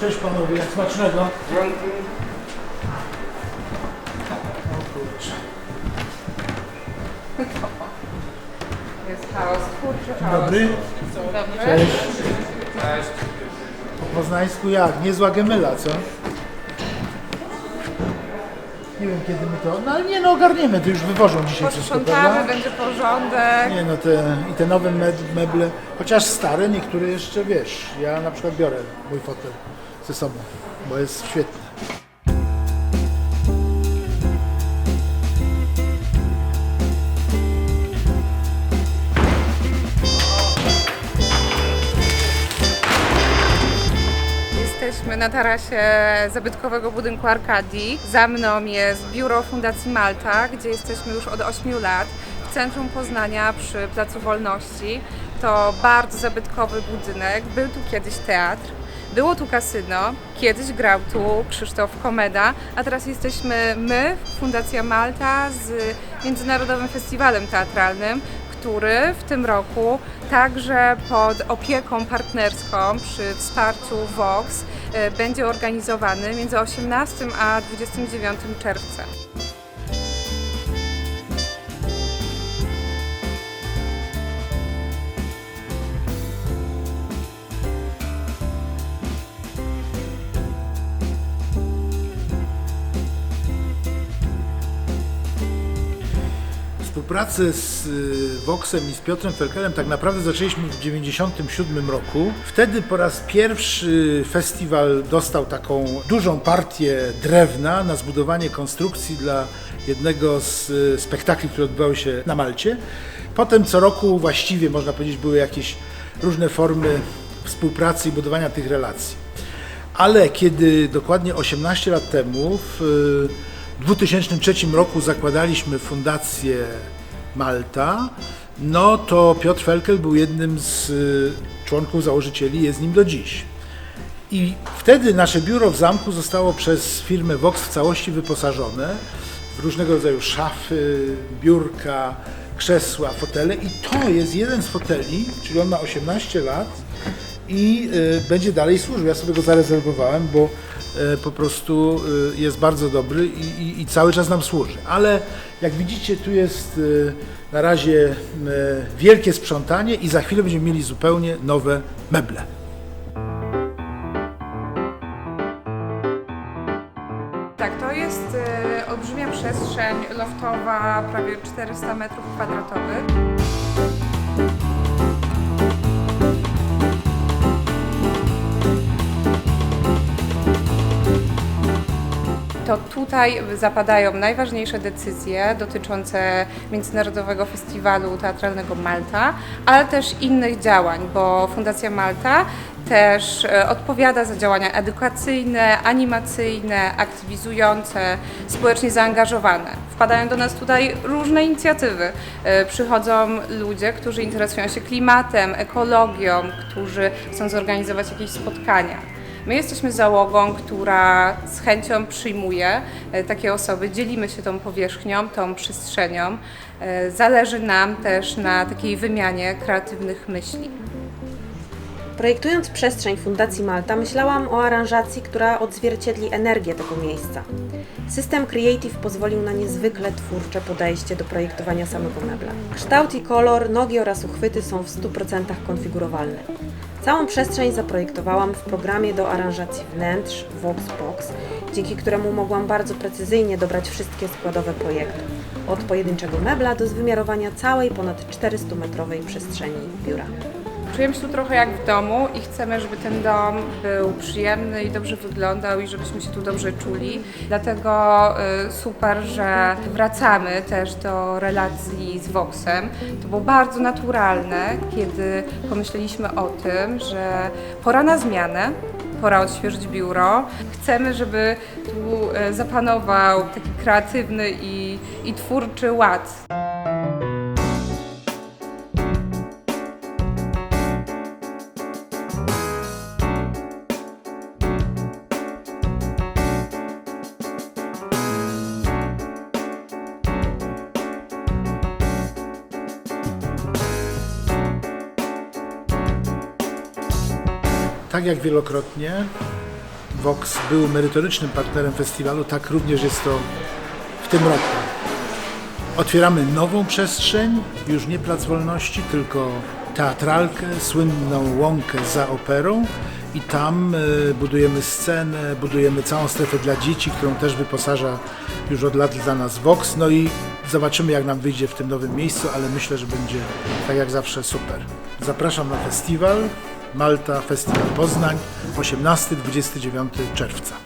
Cześć panowie, smacznego. Jest chaos, twórczy chaos. Dobry. Dobry. Cześć. Po poznańsku jak? Niezła gemyla, co? Nie wiem kiedy my to... No ale nie no, ogarniemy, to już wywożą dzisiaj wszystko, Posprzątamy, prawda? będzie porządek. Nie no, te, i te nowe meble, chociaż stare, niektóre jeszcze, wiesz, ja na przykład biorę mój fotel ze sobą, bo jest świetny. Jesteśmy na tarasie zabytkowego budynku Arkadii. Za mną jest biuro Fundacji Malta, gdzie jesteśmy już od 8 lat w centrum Poznania przy Placu Wolności. To bardzo zabytkowy budynek. Był tu kiedyś teatr. Było tu kasyno, kiedyś grał tu Krzysztof Komeda, a teraz jesteśmy my, Fundacja Malta, z Międzynarodowym Festiwalem Teatralnym, który w tym roku także pod opieką partnerską przy wsparciu Vox e, będzie organizowany między 18 a 29 czerwca. Współpracę z y, Voxem i z Piotrem Felkelem tak naprawdę zaczęliśmy w 1997 roku. Wtedy po raz pierwszy festiwal dostał taką dużą partię drewna na zbudowanie konstrukcji dla jednego z y, spektakli, które odbywały się na Malcie. Potem co roku właściwie można powiedzieć były jakieś różne formy współpracy i budowania tych relacji. Ale kiedy dokładnie 18 lat temu, w y, 2003 roku zakładaliśmy Fundację Malta, no to Piotr Felkel był jednym z y, członków założycieli, jest nim do dziś. I wtedy nasze biuro w zamku zostało przez firmę Vox w całości wyposażone w różnego rodzaju szafy, biurka, krzesła, fotele i to jest jeden z foteli, czyli on ma 18 lat i y, będzie dalej służył. Ja sobie go zarezerwowałem, bo po prostu y, jest bardzo dobry i, i, i cały czas nam służy. Ale jak widzicie, tu jest y, na razie wielkie sprzątanie i za chwilę będziemy mieli zupełnie nowe meble. Tak, to jest e, olbrzymia przestrzeń loftowa, prawie 400 metrów kwadratowych. To tutaj zapadają najważniejsze decyzje dotyczące Międzynarodowego Festiwalu Teatralnego Malta, ale też innych działań, bo Fundacja Malta też e, odpowiada za działania edukacyjne, animacyjne, aktywizujące, społecznie zaangażowane. Wpadają do nas tutaj różne inicjatywy. E, Przychodzą ludzie, którzy interesują się klimatem, ekologią, którzy chcą zorganizować jakieś spotkania. My jesteśmy załogą, która z chęcią przyjmuje e, takie osoby, dzielimy się tą powierzchnią, tą przestrzenią. E, Zależy nam też na takiej wymianie kreatywnych myśli. Projektując przestrzeń Fundacji Malta, myślałam o aranżacji, która odzwierciedli energię tego miejsca. System Creative pozwolił na niezwykle twórcze podejście do projektowania samego mebla. Kształt i kolor, nogi oraz uchwyty są w 100% konfigurowalne. Całą przestrzeń zaprojektowałam w programie do aranżacji wnętrz VoxBox, dzięki któremu mogłam bardzo precyzyjnie dobrać wszystkie składowe projektu. Od pojedynczego mebla do zwymiarowania całej ponad 400-metrowej przestrzeni biura. Czujemy się tu trochę jak w domu i chcemy, żeby ten dom był przyjemny i dobrze wyglądał i żebyśmy się tu dobrze czuli. Dlatego y, super, że wracamy też do relacji z Voxem. To było bardzo naturalne, kiedy pomyśleliśmy o tym, że pora na zmianę. Pora odświeżyć biuro. Chcemy, żeby tu y, zapanował taki kreatywny i, i twórczy ład. Tak jak wielokrotnie Vox był merytorycznym partnerem festiwalu, tak również jest to w tym roku. Otwieramy nową przestrzeń, już nie Plac Wolności, tylko teatralkę, słynną łąkę za operą i tam e, budujemy scenę, budujemy całą strefę dla dzieci, którą też wyposaża już od lat dla nas Vox. No i zobaczymy jak nam wyjdzie w tym nowym miejscu, ale myślę, że będzie tak jak zawsze super. Zapraszam na festiwal Malta Festiwal Poznań 18-29 czerwca.